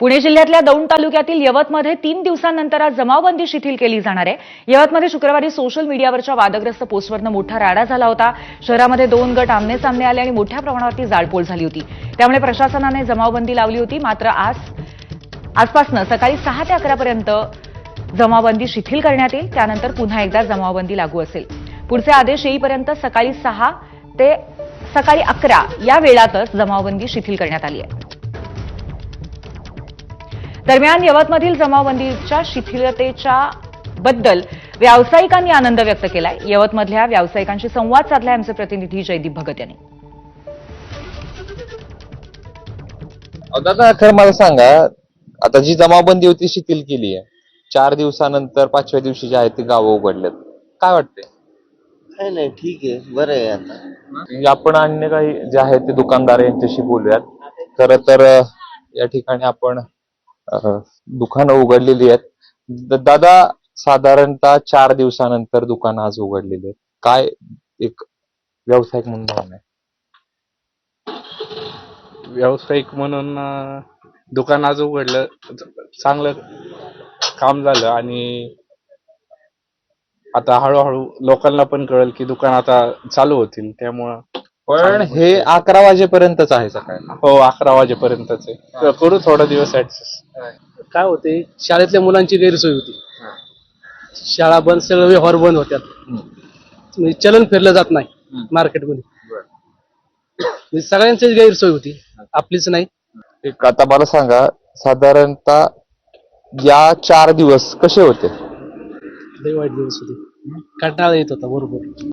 पुणे जिल्ह्यातल्या दौंड तालुक्यातील यवतमध्ये तीन दिवसांनंतर आज जमावबंदी शिथिल केली जाणार आहे. यवतमध्ये शुक्रवारी सोशल मीडियावरच्या वादग्रस्त पोस्टवरनं मोठा राडा झाला होता. शहरामध्ये दोन गट आमने सामने आले आणि मोठ्या प्रमाणावरती जाळपोळ झाली होती. त्यामुळे प्रशासनाने जमावबंदी लावली होती. मात्र आज आजपासनं सकाळी सहा ते अकरापर्यंत जमावबंदी शिथिल करण्यात येईल. त्यानंतर पुन्हा एकदा जमावबंदी लागू असेल. पुढचे आदेश येईपर्यंत सकाळी सहा ते सकाळी अकरा या वेळातच जमावबंदी शिथिल करण्यात आली आहे. दरम्यान यवतमधील जमावबंदीच्या शिथिलतेच्या बद्दल व्यावसायिकांनी आनंद व्यक्त केलाय. यवतमधल्या व्यावसायिकांशी संवाद साधलाय आमचे प्रतिनिधी जयदीप भगत यांनी. दादा खरं मला सांगा आता जी जमावबंदी होती शिथिल केली आहे चार दिवसानंतर पाचव्या दिवशी जे आहे ते गावं उघडलेत. काय वाटतंय? नाही नाही ठीक आहे बरं आहे आता. म्हणजे आपण अन्य काही जे आहेत ते दुकानदार यांच्याशी बोलूयात. खर तर अं, या ठिकाणी आपण दुकानं उघडलेली आहेत. दादा साधारणतः चार दिवसानंतर दुकानं आज उघडलेली आहेत. काय एक व्यावसायिक म्हणून भावना आहे? व्यावसायिक म्हणून अं, दुकान आज उघडलं. चांगलं काम झालं आणि आता हळूहळू लोकांना पण कळेल की दुकान आता चालू होतील. त्यामुळं पण हे अकरा वाजेपर्यंतच आहे सकाळी. हो अकरा वाजेपर्यंतच आहे. करू थोडा दिवस ऍडजस्ट काय होते शाळेतल्या मुलांची गैरसोय होती. शाळा बंद सगळं व्यवहार बंद होत्यात. म्हणजे चलन फिरलं जात नाही मार्केटमध्ये. म्हणजे सगळ्यांचीच गैरसोय होती. आपलीच नाही. एक आता मला सांगा साधारणतः या चार दिवस कसे होते? वाईट दिवस होते. कंटाळा येत होता बरोबर.